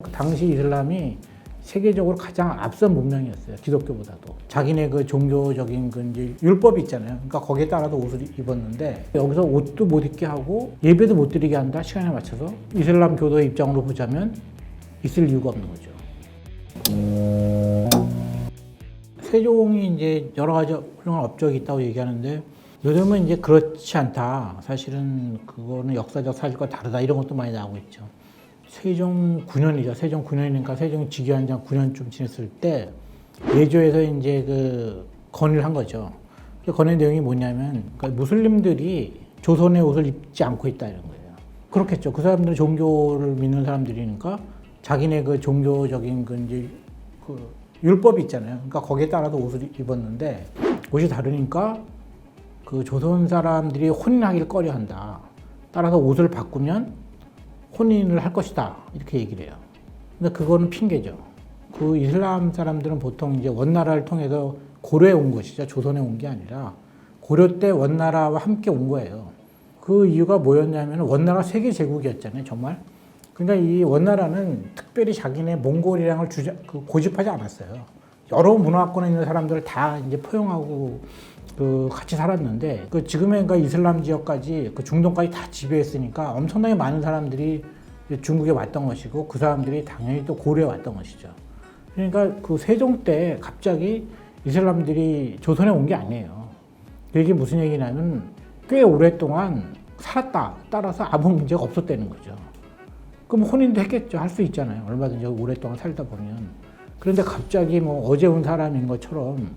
그 당시 이슬람이 세계적으로 가장 앞선 문명이었어요. 기독교보다도. 자기네 그 종교적인 그 이제 율법이 있잖아요. 그러니까 거기에 따라서 옷을 입었는데 여기서 옷도 못 입게 하고 예배도 못 드리게 한다. 시간에 맞춰서 이슬람 교도의 입장으로 보자면 있을 이유가 없는 거죠. 세종이 이제 여러 가지 훌륭한 업적이 있다고 얘기하는데 요즘은 이제 그렇지 않다. 사실은 그거는 역사적 사실과 다르다. 이런 것도 많이 나오고 있죠. 세종 9년이죠. 세종 9년이니까 세종이 즉위한 지 9년쯤 지났을 때 예조에서 이제 그 건의를 한 거죠. 그 건의 내용이 뭐냐면 그러니까 무슬림들이 조선의 옷을 입지 않고 있다 이런 거예요. 그렇겠죠. 그 사람들은 종교를 믿는 사람들이니까 자기네 그 종교적인 그 이제 그 율법이 있잖아요. 그러니까 거기에 따라서 옷을 입었는데 옷이 다르니까 그 조선 사람들이 혼인하기를 꺼려한다. 따라서 옷을 바꾸면 혼인을 할 것이다. 이렇게 얘기를 해요. 근데 그거는 핑계죠. 그 이슬람 사람들은 보통 이제 원나라를 통해서 고려에 온 것이죠. 조선에 온 게 아니라 고려 때 원나라와 함께 온 거예요. 그 이유가 뭐였냐면 원나라 세계 제국이었잖아요. 정말. 그러니까 이 원나라는 특별히 자기네 몽골이랑을 주자, 그 고집하지 않았어요. 여러 문화권에 있는 사람들을 다 이제 포용하고 그 같이 살았는데 그 지금의 그 이슬람 지역까지 그 중동까지 다 지배했으니까 엄청나게 많은 사람들이 중국에 왔던 것이고 그 사람들이 당연히 또 고려에 왔던 것이죠. 그러니까 그 세종 때 갑자기 이슬람들이 조선에 온 게 아니에요. 이게 무슨 얘기냐면 꽤 오랫동안 살았다. 따라서 아무 문제가 없었다는 거죠. 그럼 혼인도 했겠죠. 할 수 있잖아요. 얼마든지 오랫동안 살다 보면. 그런데 갑자기 뭐 어제 온 사람인 것처럼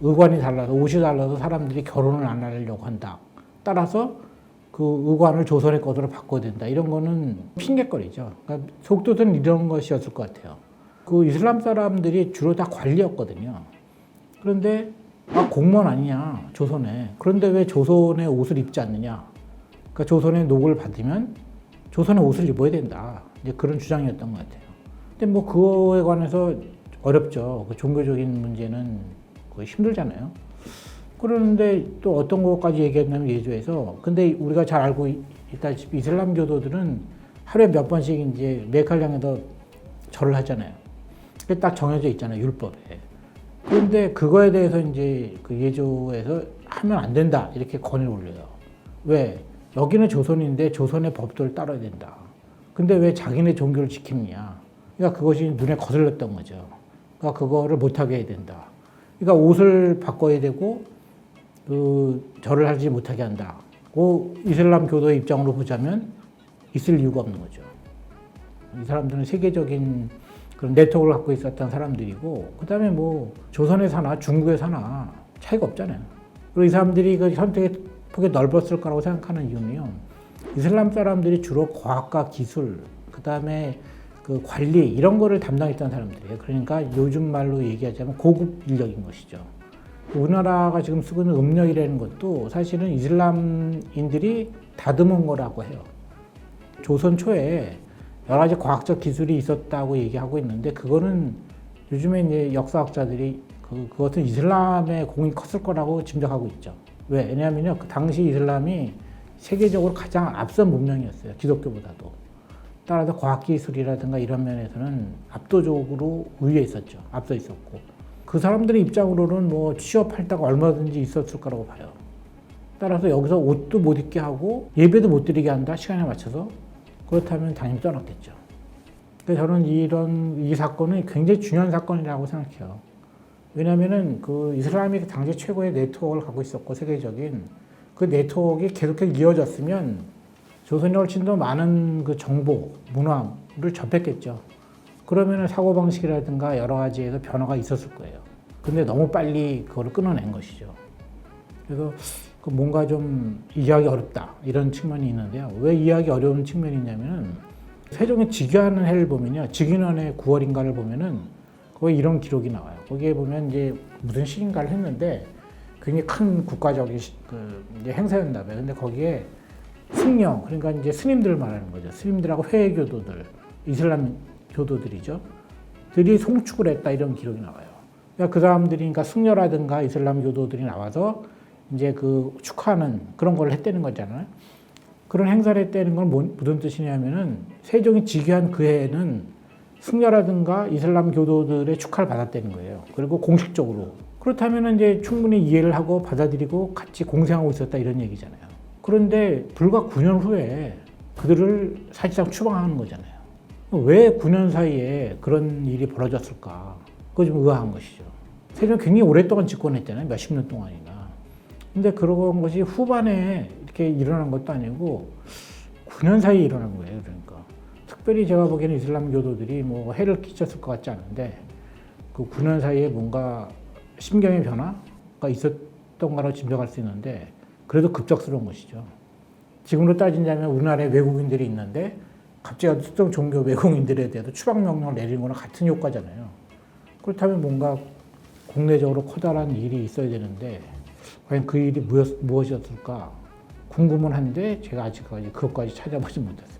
의관이 달라서 옷이 달라서 사람들이 결혼을 안 하려고 한다. 따라서 그 의관을 조선의 것으로 바꿔야 된다. 이런 거는 핑계거리죠. 그러니까 속도는 이런 것이었을 것 같아요. 그 이슬람 사람들이 주로 다 관리였거든요. 그런데 아 공무원 아니냐 조선에. 그런데 왜 조선의 옷을 입지 않느냐? 그러니까 조선의 녹을 받으면 조선의 옷을 입어야 된다. 이제 그런 주장이었던 것 같아요. 근데 뭐 그거에 관해서 어렵죠. 그 종교적인 문제는 그거 힘들잖아요. 그러는데 또 어떤 것까지 얘기했냐면 예조에서 근데 우리가 잘 알고 있다시피 이슬람 교도들은 하루에 몇 번씩 이제 메칼량에서 절을 하잖아요. 그게 딱 정해져 있잖아요 율법에. 그런데 그거에 대해서 이제 그 예조에서 하면 안 된다 이렇게 건의를 올려요. 왜? 여기는 조선인데 조선의 법도를 따라야 된다. 근데 왜 자기네 종교를 지키느냐? 그러니까 그것이 눈에 거슬렸던 거죠. 그러니까 그거를 못하게 해야 된다. 그러니까 옷을 바꿔야 되고 그 절을 하지 못하게 한다. 그 이슬람 교도의 입장으로 보자면 있을 이유가 없는 거죠. 이 사람들은 세계적인 그런 네트워크를 갖고 있었던 사람들이고 그다음에 뭐 조선에 사나 중국에 사나 차이가 없잖아요. 그리고 이 사람들이 그 선택의 폭이 넓었을 거라고 생각하는 이유는요. 이슬람 사람들이 주로 과학과 기술 그다음에 그 관리 이런 거를 담당했던 사람들이에요. 그러니까 요즘 말로 얘기하자면 고급 인력인 것이죠. 우리나라가 지금 쓰고 있는 음력이라는 것도 사실은 이슬람인들이 다듬은 거라고 해요. 조선 초에 여러 가지 과학적 기술이 있었다고 얘기하고 있는데 그거는 요즘에 이제 역사학자들이 그, 그것은 이슬람의 공이 컸을 거라고 짐작하고 있죠. 왜? 왜냐하면요. 그 당시 이슬람이 세계적으로 가장 앞선 문명이었어요. 기독교보다도. 따라서 과학기술이라든가 이런 면에서는 압도적으로 우위에 있었죠. 앞서 있었고. 그 사람들의 입장으로는 뭐 취업할 데가 얼마든지 있었을 거라고 봐요. 따라서 여기서 옷도 못 입게 하고 예배도 못 드리게 한다. 시간에 맞춰서. 그렇다면 당연히 떠났겠죠. 저는 이런, 이 사건은 굉장히 중요한 사건이라고 생각해요. 왜냐면은 그 이슬람이 당시 최고의 네트워크를 갖고 있었고, 세계적인 그 네트워크가 계속해서 이어졌으면 조선이 훨씬 더 많은 그 정보, 문화를 접했겠죠. 그러면은 사고방식이라든가 여러 가지에서 변화가 있었을 거예요. 근데 너무 빨리 그거를 끊어낸 것이죠. 그래서 그 뭔가 좀 이해하기 어렵다 이런 측면이 있는데요. 왜 이해하기 어려운 측면이 있냐면은 세종이 즉위하는 해를 보면요. 즉위년의 9월인가를 보면은 거기 이런 기록이 나와요. 거기에 보면 이제 무슨 시인가를 했는데 굉장히 큰 국가적인 시- 그 행사였나 봐요. 근데 거기에 승려 그러니까 이제 스님들을 말하는 거죠. 스님들하고 회의 교도들, 이슬람 교도들이죠. 들이 송축을 했다 이런 기록이 나와요. 그러니까 그 사람들이 그러니까 승려라든가 이슬람 교도들이 나와서 이제 그 축하하는 그런 걸 했다는 거잖아요. 그런 행사를 했다는 건 뭔- 무슨 뜻이냐면은 세종이 즉위한 그 해에는 승려라든가 이슬람 교도들의 축하를 받았다는 거예요. 그리고 공식적으로. 그렇다면 이제 충분히 이해를 하고 받아들이고 같이 공생하고 있었다 이런 얘기잖아요. 그런데 불과 9년 후에 그들을 사실상 추방하는 거잖아요. 왜 9년 사이에 그런 일이 벌어졌을까? 그거 좀 의아한 것이죠. 세종 굉장히 오랫동안 집권했잖아요. 몇십 년 동안이나. 근데 그런 것이 후반에 이렇게 일어난 것도 아니고 9년 사이에 일어난 거예요. 그러니까. 특별히 제가 보기에는 이슬람 교도들이 뭐 해를 끼쳤을 것 같지 않은데 그 9년 사이에 뭔가 심경의 변화가 있었던 거라고 짐작할 수 있는데 그래도 급작스러운 것이죠. 지금으로 따진다면 우리나라에 외국인들이 있는데 갑자기 특정 종교 외국인들에 대해서 추방 명령을 내리는 거랑 같은 효과잖아요. 그렇다면 뭔가 국내적으로 커다란 일이 있어야 되는데 과연 그 일이 무엇, 무엇이었을까 궁금은 한데 제가 아직까지 그것까지 찾아보지 못했습니다.